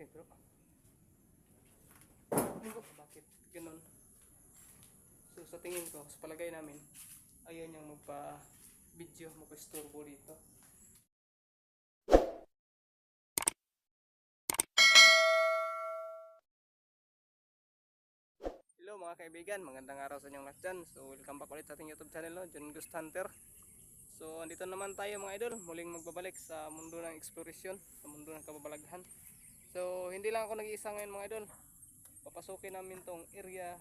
Okay bro. Ano bakit ganun? So sa tingin ko, sa palagay namin, ayaw niyang magpa-video, magpa-storbo dito. Hello mga kaibigan, magandang araw sa inyong lahat dyan. So welcome back ulit sa ating YouTube channel, no? John Ghost Hunter. So andito naman tayo mga idol, muling magbabalik sa mundo ng exploration, sa mundo ng kababalaghan. So hindi lang ako nag-iisa ngayon mga idol. Papasukin namin tong area,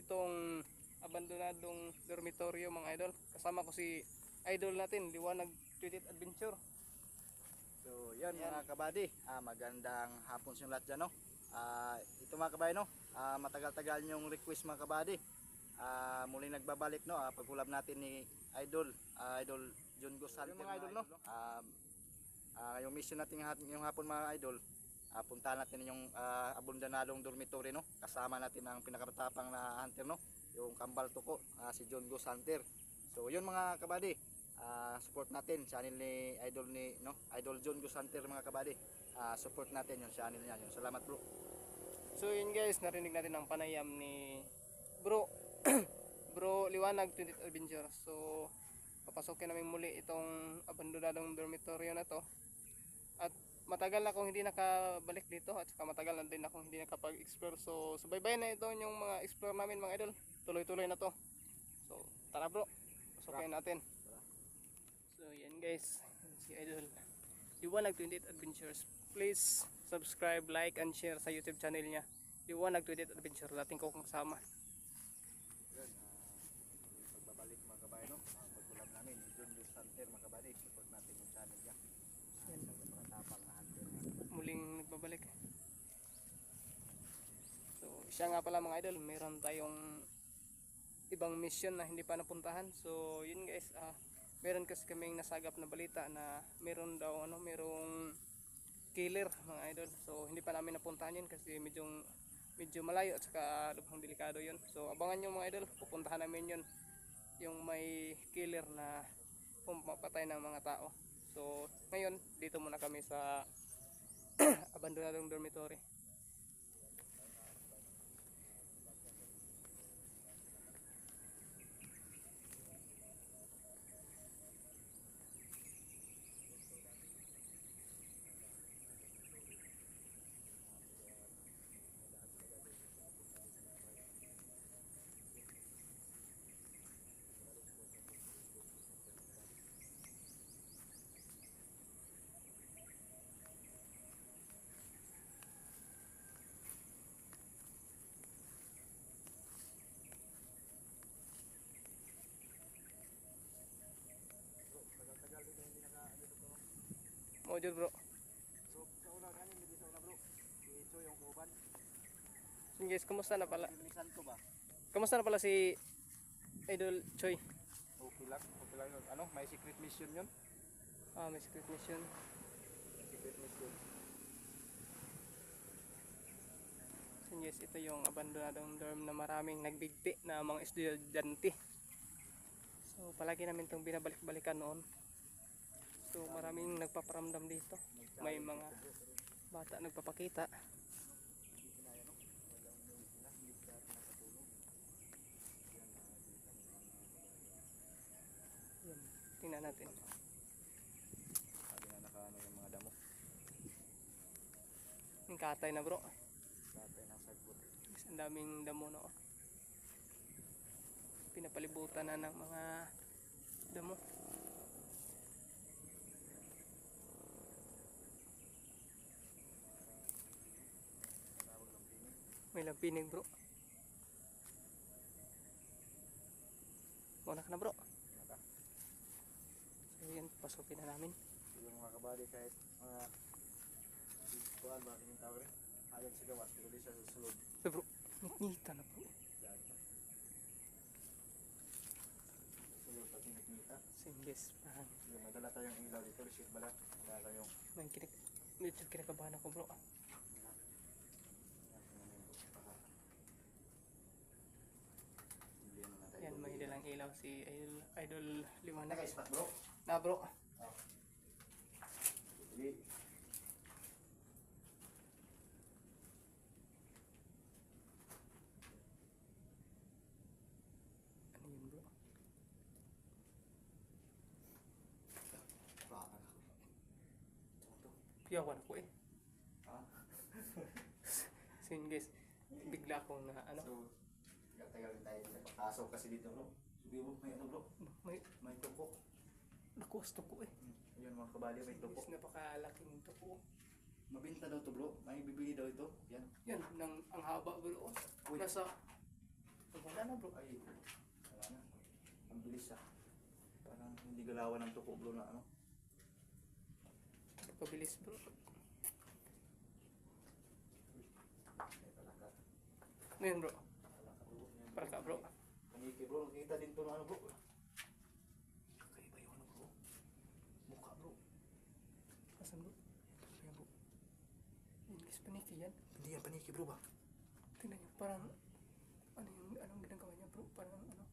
itong abandonadong dormitoryo mga idol. Kasama ko si idol natin, Liwanag Tweeted Adventure. So, yan, Yan. mga kabady. Ah, magandang hapon sa lahat dyan, no? Ah, ito mga kabady, no? Ah, matagal-tagal yung request mga kabady. Ah, muli nagbabalik, no? Ah, pagkulab natin ni Idol, ah, Idol John Gosante, mga idol, no? Ah, ah, yung mission natin yung hapon mga idol, ah, puntahan natin yung ah, abundanadong dormitory, no? Kasama natin ang pinakamatapang na hunter, no? Yung Kambal Tuko, ah, si John Ghost Hunter. So, yun mga kabady. Ah, support natin channel ni idol ni no idol John Gusanter mga kabady Ah, support natin yung channel niya yun salamat bro So yun guys, narinig natin ang panayam ni Bro Bro Liwanag 20th Adventure. So papasukin namin muli itong abandonadong dormitoryo na to. At matagal na akong hindi nakabalik dito at saka matagal na din akong hindi nakapag-explore. So subaybayan na ito yung mga explore namin mga idol. Tuloy-tuloy na to. So tara bro, pasukin natin. So yan guys, si idol Liwanag 28 Adventures. Please subscribe, like, and share sa YouTube channel niya. Liwanag 28 Adventure. Dating ko kasama. yun ah, pagbabalik mga kabady no Ah, pagkulab namin ni John Gusanter mga kabady support natin yung channel niya Ah, Yan. yung mga tapang na hunter Nagbabalik. So siya nga pala mga idol. Meron tayong ibang mission na hindi pa napuntahan. So yun guys. ah meron kasi kaming nasagap na balita na meron daw ano, merong killer mga idol. So hindi pa namin napuntahan yun kasi medyo medyo malayo at saka lubhang delikado yun. So abangan nyo mga idol, pupuntahan namin yun. Yung may killer na pumapatay ng mga tao. So ngayon, dito muna kami sa abandonadong dormitory. Mo jud bro. so sa una kanin hindi sa una bro Cho yung kuban So guys, kumusta na pala? Kumusta na pala si Idol Choi? okay lang okay lang ano may secret mission yun Ah, may secret mission. secret mission So yes, ito yung abandonadong dorm na maraming nagbigti na mga estudyante. So palagi namin itong binabalik-balikan noon. So maraming nagpaparamdam dito. May mga bata nagpapakita. Yan, tingnan natin. sabi na nakaano yung mga damo Yung katay na bro. Tatay ng sagbot. Ang daming damo no. Pinapalibutan na ng mga damo. May lampinig bro. Muna ka na bro. So yan, pasukin na namin. Yung mga kabady kahit mga kuhan ba yung tawag rin. Ayon sa gawas, pero di siya susunod. So bro, nitnita na bro. Yan. Susunod pag. Singgis, parang Yung madala tayong ilaw dito, receive bala. Madala tayong medyo kinakabahan ako bro. ilaw si Idol, Idol Limana. Naka-spot bro? Na bro. Ah. Oh. Dili. Ano yun bro? Ko eh. Ha? so yun guys, bigla akong na ano. So, tagal tayo sa pasok kasi dito no. Sabi mo, may ano bro? may May tuko. nakusto ko eh. Ayun mga kabali, may tuko. Guys, napakalaking to ko. Mabinta daw to bro. May bibili daw ito. Yan. Yan, nang, ang haba bro. Uy. Nasa, wala na bro. Ay, wala na. Ang bilis ah. Parang hindi galawan ng tuko bro na ano. Pabilis bro. Yun bro? Para ka bro. Paniki bro, nakita din to na ano bro. Kakaiba yung ano bro. Mukha bro. Asan bro? Ayan bro. Guys, paniki yan. Hindi yan paniki bro ba? Tingnan nyo, parang, ano yung, anong ginagawa niya bro? Parang ano?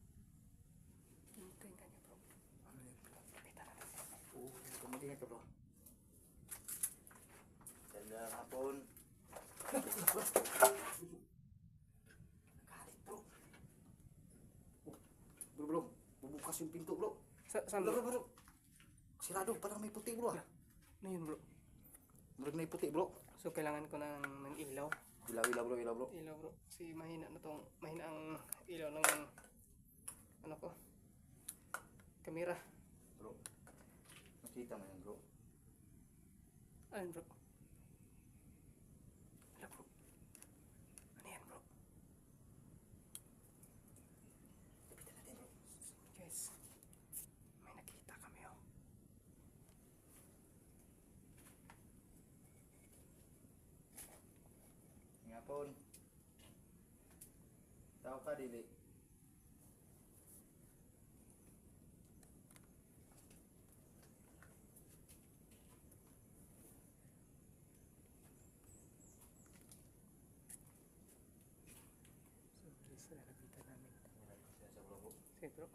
Hintay na niya bro. Ano yan bro? Kita natin. Oo, kumatingin ka bro. Ganda hapon. Nagalit bro. Oh, Bro bro, bubukas yung pinto bro. Sa, saan Bro bro? bro. Sirado, parang may puti bro ah. Ano yun bro? Bro, may puti bro. So kailangan ko ng, ng ilaw. Ilaw, ilaw bro, ilaw bro. Ilaw bro. Si mahina na tong, mahina ang ilaw ng, ano ko? Kamera. Bro, nakita mo yan bro. Ano bro? Ano bro? Ano yan bro? Lapitan natin bro. Guys, may nakita kami oh. Nga pon. Tao ka dili. So uh, nakita namin. Yan sa bro. Sige bro.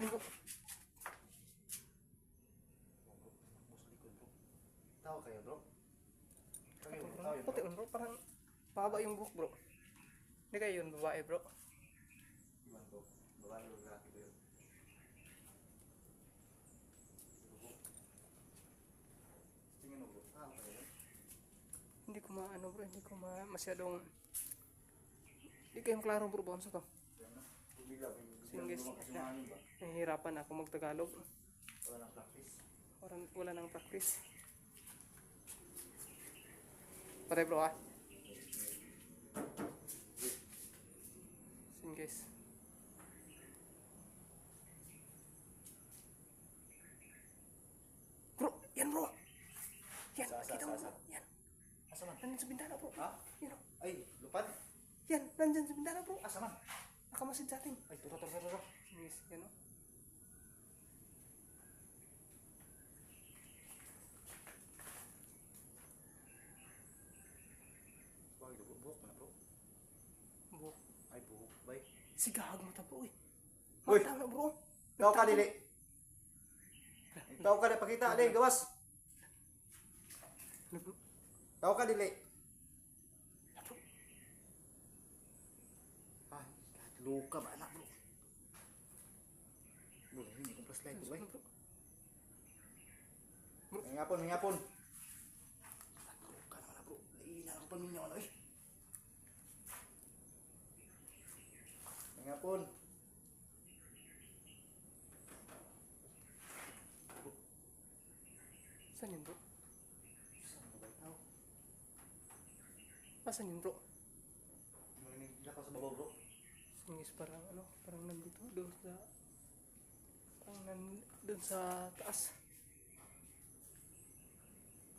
Bro? Tao kayo bro. Kayo, Puti yun Puti bro. yun bro, parang pahaba yung buhok bro. Hindi kayo yun babae bro. Iwan bro. Babae o? Tingin mo bro. Yun? Hindi ko maano bro, hindi ko ma masyadong hindi kayong klaro bro sa to. Ba? Nahihirapan ako magtagalog. Wala nang practice. Wala, wala nang practice. Pare bro ha. Sin guys. Bro, yan bro. Yan, Sa- sa- kita mo sa- bro. sa. Yan, Asa man? nandyan sa bintana bro. Ha? Yan oh. Ay, lupad? Yan, nandyan sa bintana bro. Asa man? Nakamasid sa atin. Ay, turo, turo, turo. Yes, yan oh. Wag, dugo, buhok mo na bro. Buhok. Ay, buhok. Bay. Sigahag mo ta bro eh. Uy! Matang na bro. Tao ka dili. Tao ka dili, pakita dili, gawas. Ano bro? Tao ka dili. Luka ba anak bro? Bro, hindi kong flashlight bro. Ano bro? Ngapon, ngapon. Luka naman na bro. Laina ako paminyaw ano eh. May ngapon. Saan yun bro? Saan ba tao? Asan yun bro? Marinig ka sa babaw bro. Singis parang ano, parang nandito doon sa parang nan, doon sa taas.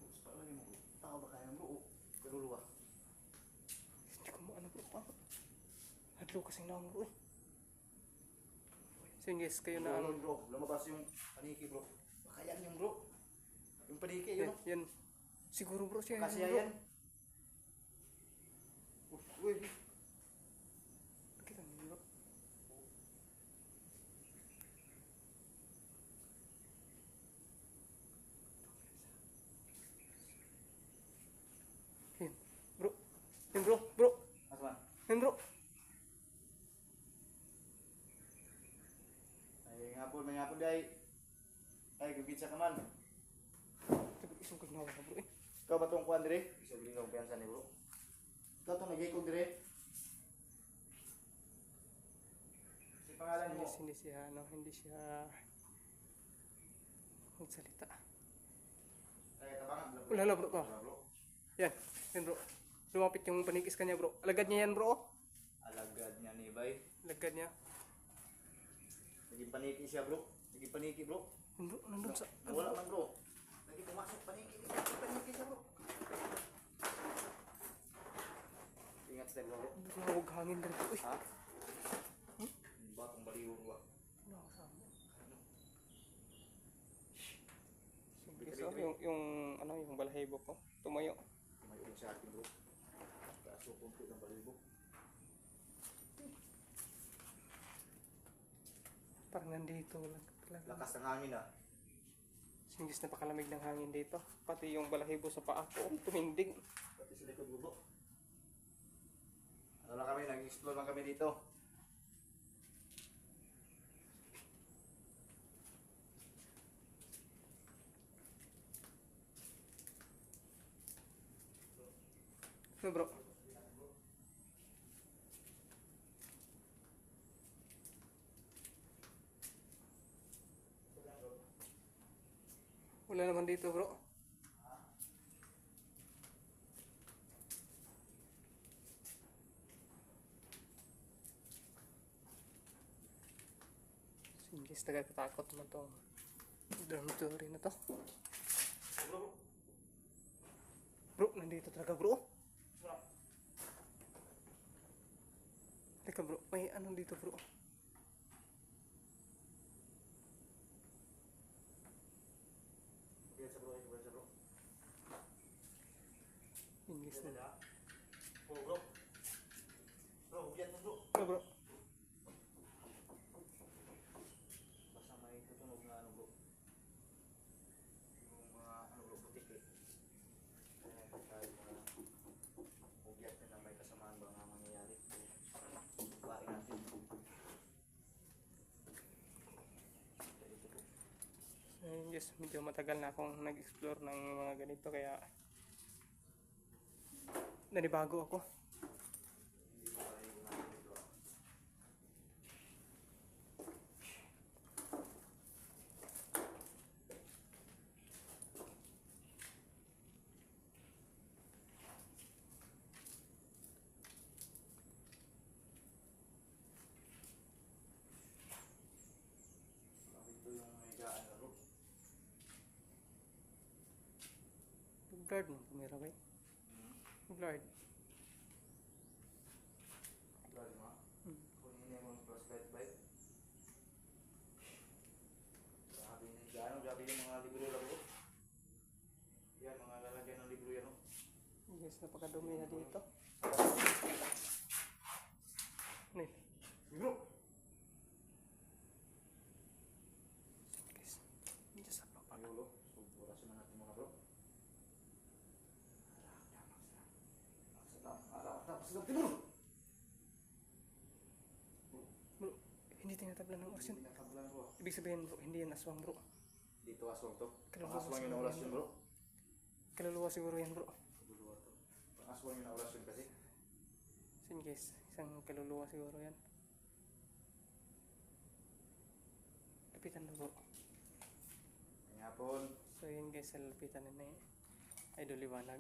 Bro, palagi mo bro. Tao ba kaya bro? Oh, Kaluluwa. Hindi ko mo ano bro. Parang hadlo kasing naong bro eh. Singis kayo na ano. bro, lumabas yung paniki bro. Baka yan yung bro. Yung paniki yun. yan. Siguro bro siya Kasi yan. Uy, Nakita mo yun, bro. Yan, bro. Yan bro, bro. Asman. Yan bro. Ay, ngapon, may ngapon day. Ay, gagit sa kaman. Isang kagnawa na bro eh. Ikaw ba itong kuhan dire? Isa din kong piyansa ni bro. Ikaw itong nag-ikog dire? Si pangalan mo? Hindi, hindi siya, ano, hindi siya magsalita. Kaya tabangan bro. Wala na bro bro. Yan, yan bro. Lumapit yung panikis kanya bro. Alagad niya yan bro. oh. Alagad niya ni Bay. Alagad niya. Naging paniki siya bro. Naging paniki bro. Bro, nandun sa... Wala man bro. Naging pumasok paniki. Naging paniki siya bro. Ingat tayo bro. Nawag hangin na. Uy, Ha? Ba kung baliwag ba? nakasama. Sige, so, yung, yung, ano, yung balahibo ko. Tumayo. Mayroon sa akin bro. Kaso kumpit ng baliwag. Parang nandito lang talaga. Lakas ng hangin ah. Singis napakalamig ng hangin dito. Pati yung balahibo sa paa ko, tumindig. Pati sa likod bro. Ano lang kami, nag-explore lang kami dito. Ano bro? Wala naman dito bro. Singis tagakatakot naman tong dormitory na to. Bro, Bro, nandito talaga bro. Teka bro, may ano dito bro. Kuya sa bro, kuya sa bro. Ingles na. Oh bro. Bro, huwag mo bro. Ano bro? Basta may tutunog na ano bro. Yung mga ano bro, butik eh. Kaya kahit mga hugyat na may kasamaan ba nga mangyayari. Bain natin. Kaya ito bro. Ayun, yes, medyo matagal na akong nag-explore ng mga ganito kaya nanibago ako. Hindi pa tayo natin dito. ah. Bakit ito yung higaan na bro? Blurred mo, tumira ba? Blurred. Lalo mo. Hmm. Kunin niya yung flashlight light. Grabe na higaan. Grabe yung mga libro lang bro. Yan, mga lalagyan ng libro yan. oh. Yes, napakadumi na dito. Ano yun? Libro! Guys, medyo sa baba. Ayulo. So, orasan na natin mga bro. Bro, hindi tinatablan ng orasyon. Pinakablan bro. Ibig sabihin bro, hindi yan aswang bro. Dito aswang to. Kaluluwa Pang-aswang yung orasyon yan, bro. Kaluluwa siguro yan bro. Kaluluwa to. Pang-aswang yung orasyon kasi. Sin guys, isang kaluluwa siguro yan. Lapitan na bro. Kaya hapon. So yun guys, sa lapitan na ni Idol Liwanag.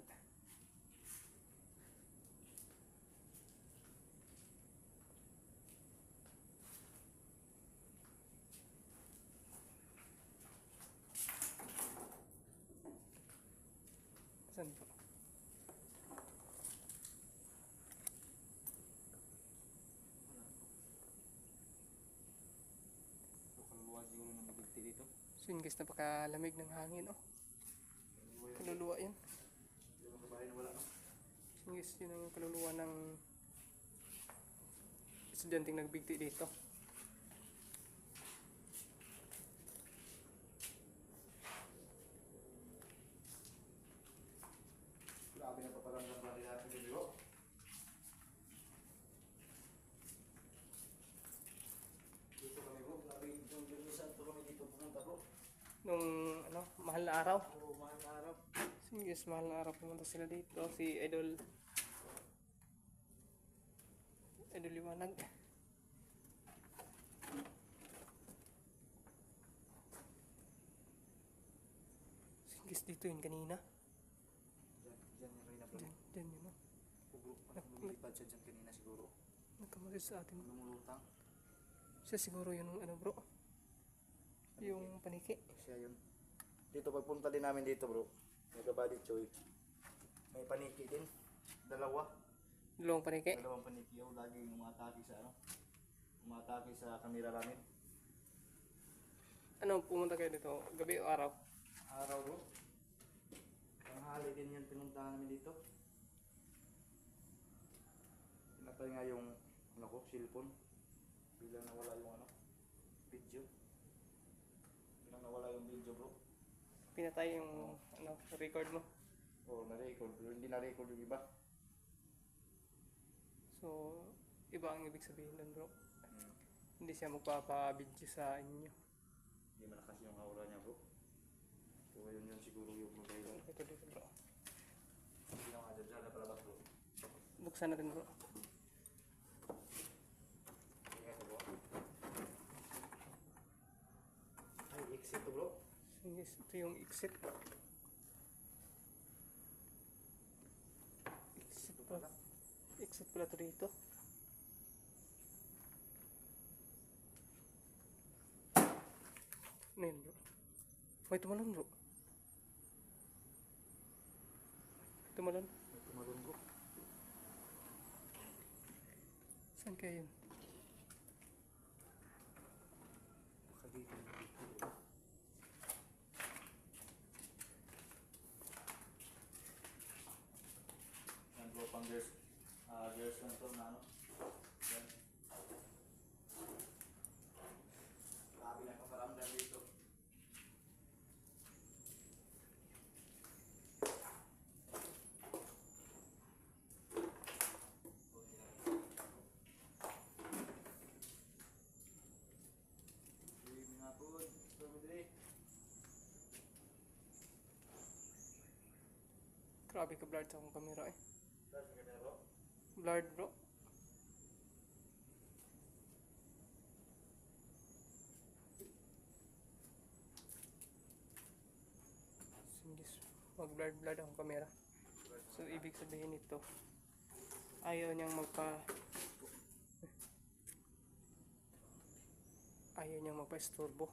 Saan kaluluwa siguro ng dito. So yun guys, napakalamig ng hangin oh. Kaluluwa yan. So yun guys, yun ang kaluluwa ng estudyanteng nagbigti dito. Grabe na paparamdam pa rin natin yung bro. Dito kami bro. Grabe yung sa kami dito pumunta bro. Nung ano, mahal na araw. Oo, mahal na araw. So guys, mahal na araw pumunta sila dito. Si Idol. Idol Liwanag. So guys, dito yun kanina. Diyan, diyan yung Reyna. Diyan, diyan yun. No? Parang lumilipad siya dyan kanina siguro. Nagkamasid sa atin. Lumulutang. Siya siguro yun ano bro. Yung paniki. Siya yun. Dito pagpunta din namin dito bro. May kabady choy. May paniki din. Dalawa. Dalawang paniki. Dalawang paniki yun. Lagi umatake sa ano. Umatake sa kamera namin. Ano, pumunta kayo dito? Gabi o araw? Araw bro. Tanghali din yan pinuntahan namin dito. Pinatay nga yung ano ko, cellphone. Biglang nawala yung ano, video. Biglang nawala yung video bro. Pinatay yung ano, record mo. O na-record, pero hindi na-record yung iba. So, iba ang ibig sabihin nun bro. Hmm. Hindi siya magpapa-video sa inyo. Hindi malakas yung aura niya bro. So yun yun siguro yung dahilan. Ito dito bro. Hindi na nga dyan na palabas bro. Buksan natin bro. Ingat bro. Ay, exit to bro. So, yes, ito yung exit. Exit pala. Exit pala ito dito. Ano yun bro? May tumalon bro. Tumalon? May tumalon bro. Saan kaya yun? Baka dito yung dito bro. Yan bro, pang girls. Ah, girls lang to na ano. Yan. Grabe na kaparamdam dito. Hindi nga po. Gusto mo din eh. Grabe ka blurred sa akong camera eh. Blurred bro. Sige, mag-blurred blurred ang camera. So, ibig sabihin nito, ayaw niyang magpa... Ayaw niyang magpa-estorbo.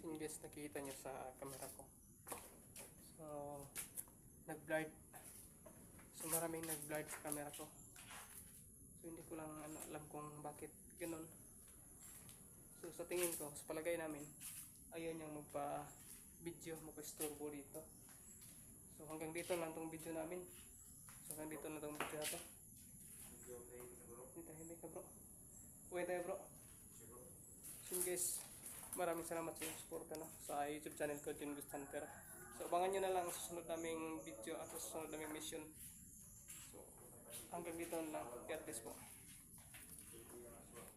So, yung guys, nakikita niyo sa camera ko. So, nag-blurred. So, maraming nag-blurred sa camera ko. So, hindi ko lang ano, alam kung bakit ganun. So, sa tingin ko, sa palagay namin, ayaw niyang magpa-video, magpa-storbo dito. So, hanggang dito lang tong video namin. So, hanggang dito na tong video na to. Medyo okay na bro. Hindi tahimik ka bro. Uwi tayo bro. So guys, maraming salamat sa inyong support no, sa YouTube channel ko, Jun Gust Hunter. So abangan nyo na lang sa susunod naming video at sa susunod naming mission. So hanggang dito lang. God bless po.